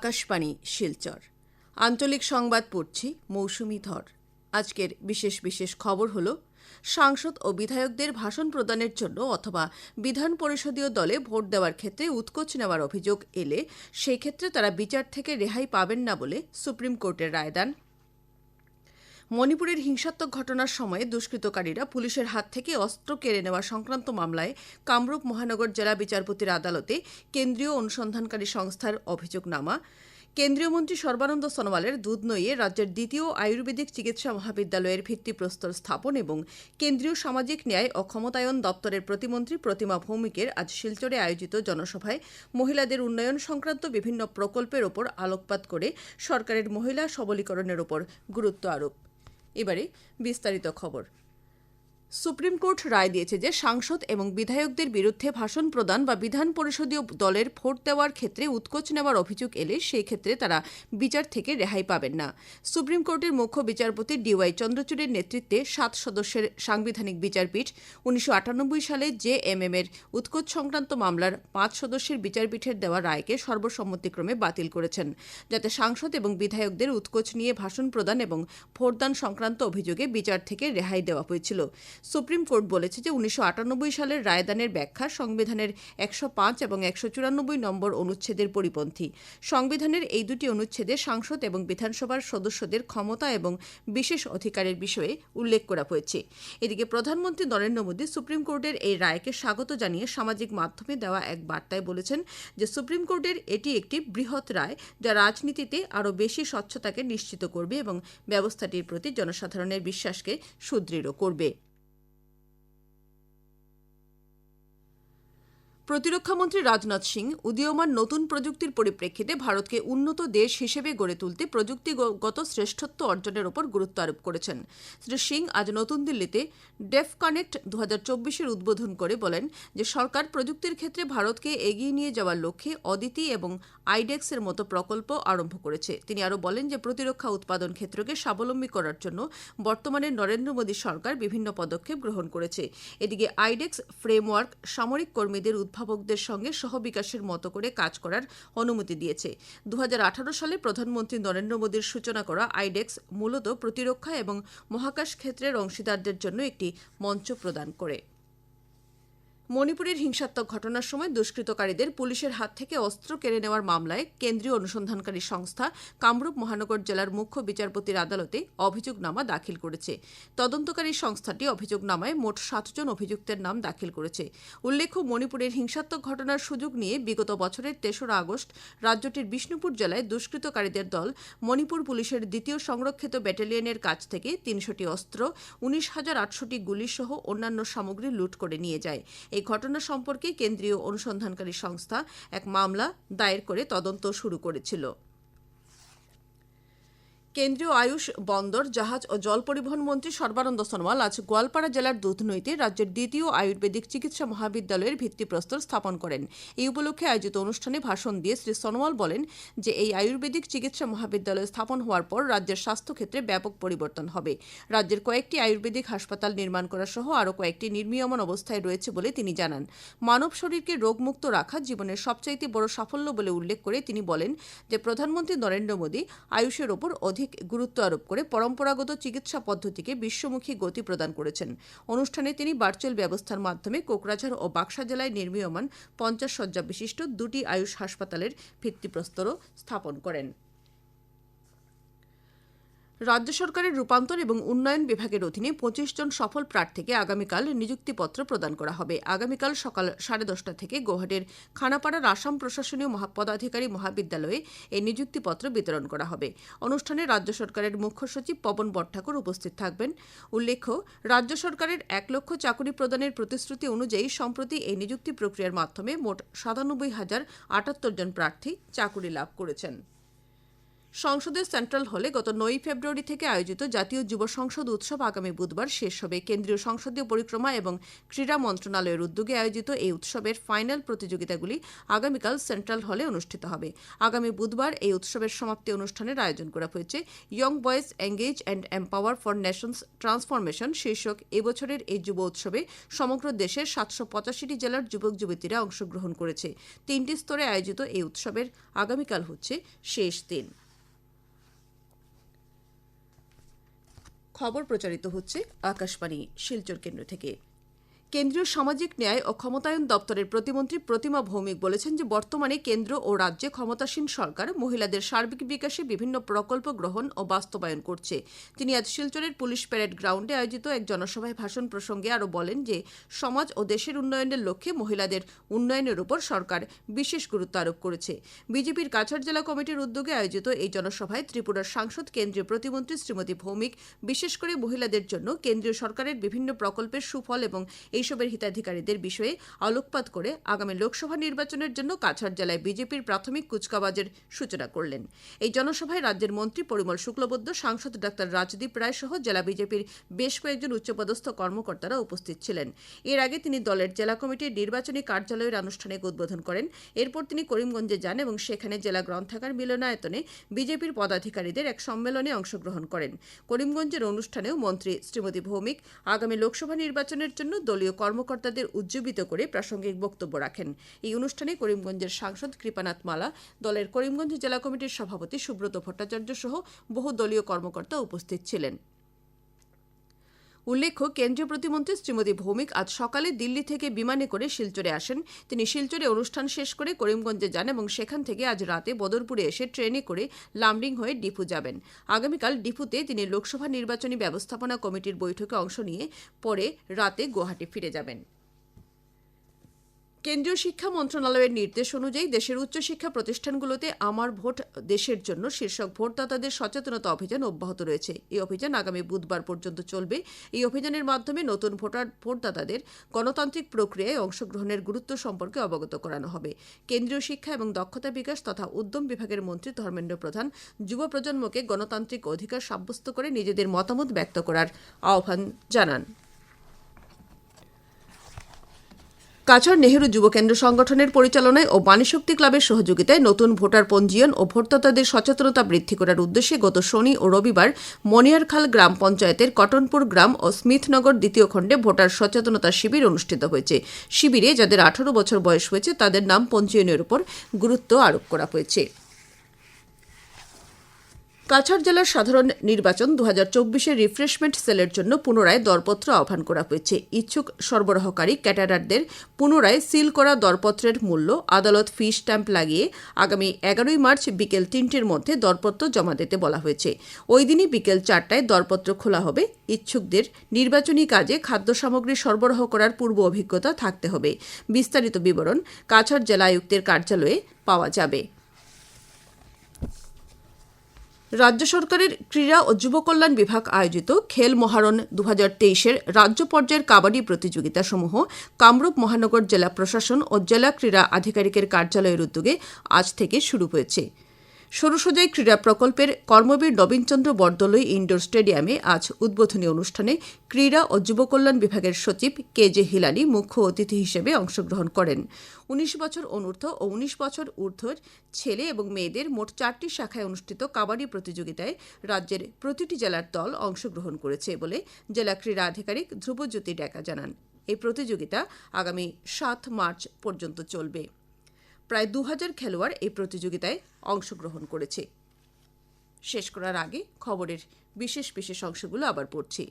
আকাশবাণী, শিলচর। আঞ্চলিক সংবাদ পড়ছি মৌসুমি ধর। আজকের বিশেষ বিশেষ খবর হল, সাংসদ ও বিধায়কদের ভাষণ প্রদানের জন্য অথবা বিধান পরিষদীয় দলে ভোট দেওয়ার ক্ষেত্রে উৎকোচ নেওয়ার অভিযোগ এলে সেই ক্ষেত্রে তারা বিচার থেকে রেহাই পাবেন না বলে সুপ্রিম কোর্টের রায় দেন। মণিপুরের হিংসাত্মক ঘটনার সময়ে দুষ্কৃতকারীরা পুলিশের হাত থেকে অস্ত্র কেড়ে নেওয়া সংক্রান্ত মামলায় কামরূপ মহানগর জেলা বিচারপতির আদালতে কেন্দ্রীয় অনুসন্ধানকারী সংস্থার অভিযোগনামা। কেন্দ্রীয় মন্ত্রী সর্বানন্দ সোনোয়ালের দুধ নইয়ে রাজ্যের দ্বিতীয় আয়ুর্বেদিক চিকিৎসা মহাবিদ্যালয়ের ভিত্তিপ্রস্তর স্থাপন এবং কেন্দ্রীয় সামাজিক ন্যায় ও ক্ষমতায়ন দপ্তরের প্রতিমন্ত্রী প্রতিমা ভৌমিকের আজ শিলচরে আয়োজিত জনসভায় মহিলাদের উন্নয়ন সংক্রান্ত বিভিন্ন প্রকল্পের ওপর আলোকপাত করে সরকারের মহিলা সবলীকরণের ওপর গুরুত্ব আরোপ। এবারে বিস্তারিত খবর। সুপ্রিম কোর্ট রায় দিয়েছে যে সাংসদ এবং বিধায়কদের বিরুদ্ধে ভাষণ প্রদান বা বিধান পরিষদীয় দলের ভোট দেওয়ার ক্ষেত্রে উৎকোচ নেওয়ার অভিযোগ এলে সেই ক্ষেত্রে তারা বিচার থেকে রেহাই পাবেন না। সুপ্রিম কোর্টের মুখ্য বিচারপতি ডিওয়াই চন্দ্রচূড়ের নেতৃত্বে সাত সদস্যের সাংবিধানিক বিচারপীঠ উনিশশো আটানব্বই সালে জে এম এম এর উৎকোচ সংক্রান্ত মামলার পাঁচ সদস্যের বিচারপীঠের দেওয়া রায়কে সর্বসম্মতিক্রমে বাতিল করেছেন, যাতে সাংসদ এবং বিধায়কদের উৎকোচ নিয়ে ভাষণ প্রদান এবং ভোটদান সংক্রান্ত অভিযোগে বিচার থেকে রেহাই দেওয়া হয়েছিল। সুপ্রিম কোর্ট বলেছে যে উনিশশো আটানব্বই সালের রায়দানের ব্যাখ্যা সংবিধানের একশো পাঁচ এবং একশো চুরানব্বই নম্বর অনুচ্ছেদের পরিপন্থী। সংবিধানের এই দুটি অনুচ্ছেদে সাংসদ এবং বিধানসভার সদস্যদের ক্ষমতা এবং বিশেষ অধিকারের বিষয়ে উল্লেখ করা হয়েছে। এদিকে প্রধানমন্ত্রী নরেন্দ্র মোদী সুপ্রিম কোর্টের এই রায়কে স্বাগত জানিয়ে সামাজিক মাধ্যমে দেওয়া এক বার্তায় বলেছেন যে সুপ্রিম কোর্টের এটি একটি বৃহৎ রায় যা রাজনীতিতে আরও বেশি স্বচ্ছতাকে নিশ্চিত করবে এবং ব্যবস্থাটির প্রতি জনসাধারণের বিশ্বাসকে সুদৃঢ় করবে। প্রতিরক্ষামন্ত্রী রাজনাথ সিং উদীয়মান নতুন প্রযুক্তির পরিপ্রেক্ষিতে ভারতকে উন্নত দেশ হিসেবে গড়ে তুলতে প্রযুক্তিগত শ্রেষ্ঠত্ব অর্জনের ওপর গুরুত্ব আরোপ করেছেন। শ্রী সিং আজ নতুন দিল্লিতে ডেফ কানেক্ট দু হাজার উদ্বোধন করে বলেন যে সরকার প্রযুক্তির ক্ষেত্রে ভারতকে এগিয়ে নিয়ে যাওয়ার লক্ষ্যে অদিতি এবং আইডেক্সের মতো প্রকল্প আরম্ভ করেছে। তিনি আরও বলেন যে প্রতিরক্ষা উৎপাদন ক্ষেত্রকে স্বাবলম্বী করার জন্য বর্তমানে নরেন্দ্র মোদী সরকার বিভিন্ন পদক্ষেপ গ্রহণ করেছে। এদিকে আইডেক্স ফ্রেমওয়ার্ক সামরিক কর্মীদের উদ্ভাবকদের সঙ্গে সহবিকাশের মতো করে কাজ করার অনুমতি দিয়েছে। দু হাজার আঠারো সালে প্রধানমন্ত্রী নরেন্দ্র মোদীর সূচনা করা আইডেক্স মূলত প্রতিরক্ষা এবং মহাকাশ ক্ষেত্রের অংশীদারদের জন্য একটি মঞ্চ প্রদান করে। মণিপুরের হিংসাত্মক ঘটনার সময় দুষ্কৃতকারীদের পুলিশের হাত থেকে অস্ত্র কেড়ে নেওয়ার মামলায় কেন্দ্রীয় অনুসন্ধানকারী সংস্থা কামরূপ মহানগর জেলার মুখ্য বিচারপতির আদালতে অভিযোগনামা দাখিল করেছে। তদন্তকারী সংস্থাটি অভিযোগনামায় মোট সাতজন অভিযুক্তের নাম দাখিল করেছে। উল্লেখ্য, মণিপুরের হিংসাত্মক ঘটনার সুযোগ নিয়ে বিগত বছরের তেসরা আগস্ট রাজ্যটির বিষ্ণুপুর জেলায় দুষ্কৃতকারীদের দল মণিপুর পুলিশের দ্বিতীয় সংরক্ষিত ব্যাটালিয়নের কাছ থেকে তিনশোটি অস্ত্র, উনিশ হাজার আটশোটি গুলিসহ অন্যান্য সামগ্রী লুট করে নিয়ে যায়। এই ঘটনা সম্পর্কে কেন্দ্রীয় অনুসন্ধানকারী সংস্থা এক মামলা দায়ের করে তদন্ত শুরু করেছিল। কেন্দ্রীয় আয়ুষ বন্দর, জাহাজ ও জল পরিবহন মন্ত্রী সর্বানন্দ সোনোয়াল আজ গোয়ালপাড়া জেলার দুধনৈতে রাজ্যের দ্বিতীয় আয়ুর্বেদিক চিকিৎসা মহাবিদ্যালয়ের ভিত্তিপ্রস্তর স্থাপন করেন। এই উপলক্ষে আয়োজিত অনুষ্ঠানে ভাষণ দিয়ে শ্রী সোনোয়াল বলেন যে, এই আয়ুর্বেদিক চিকিৎসা মহাবিদ্যালয় স্থাপন হওয়ার পর রাজ্যের স্বাস্থ্যক্ষেত্রে ব্যাপক পরিবর্তন হবে। রাজ্যের কয়েকটি আয়ুর্বেদিক হাসপাতাল নির্মাণ করা সহ আরও কয়েকটি নির্মীয়মান অবস্থায় রয়েছে বলে তিনি জানান। মানব শরীরকে রোগমুক্ত রাখা জীবনের সবচাইতে বড় সাফল্য বলে উল্লেখ করে তিনি বলেন যে, প্রধানমন্ত্রী নরেন্দ্র মোদী আয়ুষের ওপর অধিক গুরুত্ব আরোপ করে পরম্পরাগত চিকিৎসা পদ্ধতিকে বিশ্বমুখী গতি প্রদান করেছেন। অনুষ্ঠানে তিনি ভার্চুয়াল ব্যবস্থার মাধ্যমে কোকরাঝাড় ও বাক্সা জেলায় নির্মীয়মান পঞ্চাশ শয্যা বিশিষ্ট দুটি আয়ুষ হাসপাতালের ভিত্তিপ্রস্তরও স্থাপন করেন। রাজ্য সরকারের রূপান্তর এবং উন্নয়ন বিভাগের অধীনে পঁচিশ জন সফল প্রার্থীকে আগামীকাল নিযুক্তিপত্র প্রদান করা হবে। আগামীকাল সকাল সাড়ে দশটা থেকে গৌহাটির খানাপাড়ার আসাম প্রশাসনীয় মহাপদাধিকারী মহাবিদ্যালয়ে এই নিযুক্তিপত্র বিতরণ করা হবে। অনুষ্ঠানে রাজ্য সরকারের মুখ্য সচিব পবন বটঠাকুর উপস্থিত থাকবেন। উল্লেখ্য, রাজ্য সরকারের এক লক্ষ চাকুরি প্রদানের প্রতিশ্রুতি অনুযায়ী সম্প্রতি এই নিযুক্তি প্রক্রিয়ার মাধ্যমে মোট সাতানব্বই হাজার আটাত্তর জন প্রার্থী চাকুরি লাভ করেছেন। সংসদের সেন্ট্রাল হলে গত নয় ফেব্রুয়ারি থেকে আয়োজিত জাতীয় যুব সংসদ উৎসব আগামী বুধবার শেষ হবে। কেন্দ্রীয় সংসদীয় পরিক্রমা এবং ক্রীড়া মন্ত্রণালয়ের উদ্যোগে আয়োজিত এই উৎসবের ফাইনাল প্রতিযোগিতাগুলি আগামীকাল সেন্ট্রাল হলে অনুষ্ঠিত হবে। আগামী বুধবার এই উৎসবের সমাপ্তি অনুষ্ঠানের আয়োজন করা হয়েছে। Young boys engage and empower for nation's transformation শীর্ষক এবছরের এই যুব উৎসবে সমগ্র দেশের সাতশো পঁচাশিটি জেলার যুবক যুবতীরা অংশগ্রহণ করেছে। তিনটি স্তরে আয়োজিত এই উৎসবের আগামীকাল হচ্ছে শেষ দিন। খবর প্রচারিত হচ্ছে আকাশবাণী শিলচর কেন্দ্র থেকে। কেন্দ্রীয় সামাজিক ন্যায় ও ক্ষমতায়ন দপ্তরের প্রতিমন্ত্রী প্রতিমা ভৌমিক বলেছেন যে বর্তমানে কেন্দ্র ও রাজ্যে ক্ষমতাসীন সরকার মহিলাদের সার্বিক বিকাশে বিভিন্ন প্রকল্প গ্রহণ ও বাস্তবায়ন করছে। তিনি আজ শিলচরের পুলিশ প্যারেড গ্রাউন্ডে আয়োজিত এক জনসভায় ভাষণ প্রসঙ্গে আরও বলেন যে, সমাজ ও দেশের উন্নয়নের লক্ষ্যে মহিলাদের উন্নয়নের উপর সরকার বিশেষ গুরুত্ব আরোপ করেছে। বিজেপির কাছাড় জেলা কমিটির উদ্যোগে আয়োজিত এই জনসভায় ত্রিপুরার সাংসদ কেন্দ্রীয় প্রতিমন্ত্রী শ্রীমতী ভৌমিক, বিশেষ করে মহিলাদের জন্য কেন্দ্রীয় সরকারের বিভিন্ন প্রকল্পের সুফল এবং এইসবের হিতাধিকারীদের বিষয়ে আলোকপাত করে আগামী লোকসভা নির্বাচনের জন্য কাছাড় জেলায় বিজেপির প্রাথমিক কুচকাওয়াজের সূচনা করলেন। এই জনসভায় রাজ্যের মন্ত্রী পরিমল শুক্লবৈদ্য, সাংসদ ডাক্তার রাজদীপ রায় সহ জেলা বিজেপির বেশ কয়েকজন উচ্চপদস্থ কর্মকর্তারা উপস্থিত ছিলেন। এর আগে তিনি দলের জেলা কমিটির নির্বাচনী কার্যালয়ের আনুষ্ঠানিক উদ্বোধন করেন। এরপর তিনি করিমগঞ্জে যান এবং সেখানে জেলা গ্রন্থাগার মিলনায়তনে বিজেপির পদাধিকারীদের এক সম্মেলনে অংশগ্রহণ করেন। করিমগঞ্জের অনুষ্ঠানেও মন্ত্রী শ্রীমতী ভৌমিক, আগামী লোকসভা নির্বাচনের জন্য দলীয় কর্মকর্তাদের উজ্জীবিত করে প্রাসঙ্গিক বক্তব্য রাখেন। এই অনুষ্ঠানে করিমগঞ্জের সাংসদ কৃপানাথ মালা, দলের করিমগঞ্জ জেলা কমিটির সভাপতি সুব্রত ভট্টাচার্য সহ বহু দলীয় কর্মকর্তা উপস্থিত ছিলেন। উল্লেখ্য, কেন্দ্রীয় প্রতিমন্ত্রী শ্রীমতী ভৌমিক আজ সকালে দিল্লি থেকে বিমানে করে শিলচরে আসেন। তিনি শিলচরে অনুষ্ঠান শেষ করে করিমগঞ্জে যান এবং সেখান থেকে আজ রাতে বদরপুরে এসে ট্রেনে করে লামডিং হয়ে ডিফু যাবেন। আগামীকাল ডিফুতে তিনি লোকসভা নির্বাচনী ব্যবস্থাপনা কমিটির বৈঠকে অংশ নিয়ে পরে রাতে গুয়াহাটি ফিরে যাবেন। কেন্দ্রীয় শিক্ষা মন্ত্রণালয়ের নির্দেশ অনুযায়ী দেশের উচ্চশিক্ষা প্রতিষ্ঠানগুলোতে আমার ভোট দেশের জন্য শীর্ষক ভোটদাতাদের সচেতনতা অভিযান অব্যাহত রয়েছে। এই অভিযান আগামী বুধবার পর্যন্ত চলবে। এই অভিযানের মাধ্যমে নতুন ভোটার, ভোটদাতাদের গণতান্ত্রিক প্রক্রিয়ায় অংশগ্রহণের গুরুত্ব সম্পর্কে অবগত করানো হবে। কেন্দ্রীয় শিক্ষা এবং দক্ষতা বিকাশ তথা উদ্যম বিভাগের মন্ত্রী ধর্মেন্দ্র প্রধান যুব প্রজন্মকে গণতান্ত্রিক অধিকার সাব্যস্ত করে নিজেদের মতামত ব্যক্ত করার আহ্বান জানান। কাছাড় নেহেরু যুব কেন্দ্র সংগঠনের পরিচালনায় ও বাণীশক্তি ক্লাবের সহযোগিতায় নতুন ভোটার পঞ্জীয়ন ও ভোটদাতাদের সচেতনতা বৃদ্ধি করার উদ্দেশ্যে গত শনি ও রবিবার মনিয়ারখাল গ্রাম পঞ্চায়েতের কটনপুর গ্রাম ও স্মিথনগর দ্বিতীয় খণ্ডে ভোটার সচেতনতা শিবির অনুষ্ঠিত হয়েছে। শিবিরে যাদের আঠারো বছর বয়স হয়েছে, তাদের নাম পঞ্জীয়নের উপর গুরুত্ব আরোপ করা হয়েছে। কাছাড় জেলার সাধারণ নির্বাচন দু হাজার চব্বিশের রিফ্রেশমেন্ট সেলের জন্য পুনরায় দরপত্র আহ্বান করা হয়েছে। ইচ্ছুক সরবরাহকারী ক্যাটারারদের পুনরায় সিল করা দরপত্রের মূল্য, আদালত ফি স্ট্যাম্প লাগিয়ে আগামী এগারোই মার্চ বিকেল তিনটের মধ্যে দরপত্র জমা দিতে বলা হয়েছে। ওই দিনই বিকেল চারটায় দরপত্র খোলা হবে। ইচ্ছুকদের নির্বাচনী কাজে খাদ্য সামগ্রী সরবরাহ করার পূর্ব অভিজ্ঞতা থাকতে হবে। বিস্তারিত বিবরণ কাছাড় জেলা আয়ুক্তের কার্যালয়ে পাওয়া যাবে। রাজ্য সরকারের ক্রীড়া ও যুব কল্যাণ বিভাগ আয়োজিত খেল মহারণ দু হাজার তেইশের রাজ্য পর্যায়ের কাবাডি প্রতিযোগিতাসমূহ কামরূপ মহানগর জেলা প্রশাসন ও জেলা ক্রীড়া আধিকারিকের কার্যালয়ের উদ্যোগে আজ থেকে শুরু হয়েছে। সরুসজাই ক্রীড়া প্রকল্পের কর্মবীর নবীনচন্দ্র বরদলৈ ইনডোর স্টেডিয়ামে আজ উদ্বোধনী অনুষ্ঠানে ক্রীড়া ও যুবকল্যাণ বিভাগের সচিব কে জে হিলালি মুখ্য অতিথি হিসেবে অংশগ্রহণ করেন। উনিশ বছর অনূর্ধ্ব ও উনিশ বছর ঊর্ধ্বর ছেলে এবং মেয়েদের মোট চারটি শাখায় অনুষ্ঠিত কাবাডি প্রতিযোগিতায় রাজ্যের প্রতিটি জেলার দল অংশগ্রহণ করেছে বলে জেলা ক্রীড়া আধিকারিক ধ্রুবজ্যোতি ডেকা জানান। এই প্রতিযোগিতা আগামী সাত মার্চ পর্যন্ত চলবে। প্রায় দু হাজার খেলোয়াড় এই প্রতিযোগিতায় অংশগ্রহণ করেছে। শেষ করার আগে খবরের বিশেষ বিশেষ অংশগুলো আবার পড়ছি।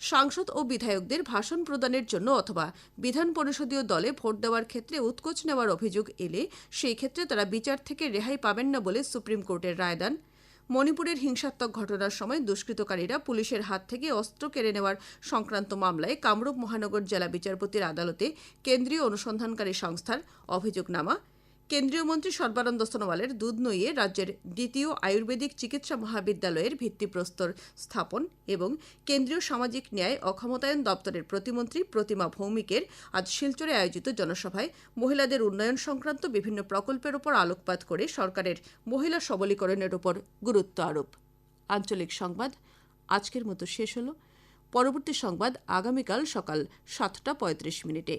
সাংসদ ও বিধায়কদের ভাষণ প্রদানের জন্য অথবা বিধান পরিষদীয় দলে ভোট দেওয়ার ক্ষেত্রে উৎকোচ নেওয়ার অভিযোগ এলে সেই ক্ষেত্রে তারা বিচার থেকে রেহাই পাবেন না বলে সুপ্রিম কোর্টের রায় দেন। মণিপুরের হিংসাত্মক ঘটনার সময় দুষ্কৃতকারীরা পুলিশের হাত থেকে অস্ত্র কেড়ে নেওয়ার সংক্রান্ত মামলায় কামরূপ মহানগর জেলা বিচারপতির আদালতে কেন্দ্রীয় অনুসন্ধানকারী সংস্থার অভিযোগনামা কেন্দ্রীয় মন্ত্রী সর্বানন্দ সোনোয়ালের দুধ নইয়ে রাজ্যের দ্বিতীয় আয়ুর্বেদিক চিকিৎসা মহাবিদ্যালয়ের ভিত্তিপ্রস্তর স্থাপন এবং কেন্দ্রীয় সামাজিক ন্যায় অক্ষমতায়ন দপ্তরের প্রতিমন্ত্রী প্রতিমা ভৌমিকের আজ শিলচরে আয়োজিত জনসভায় মহিলাদের উন্নয়ন সংক্রান্ত বিভিন্ন প্রকল্পের ওপর আলোকপাত করে সরকারের মহিলা সবলীকরণের ওপর গুরুত্ব আরোপ। আঞ্চলিক সংবাদ, আজকের মতো শেষ হলো। পরবর্তী সংবাদ আগামীকাল সকাল সাতটা পঁয়ত্রিশ মিনিটে।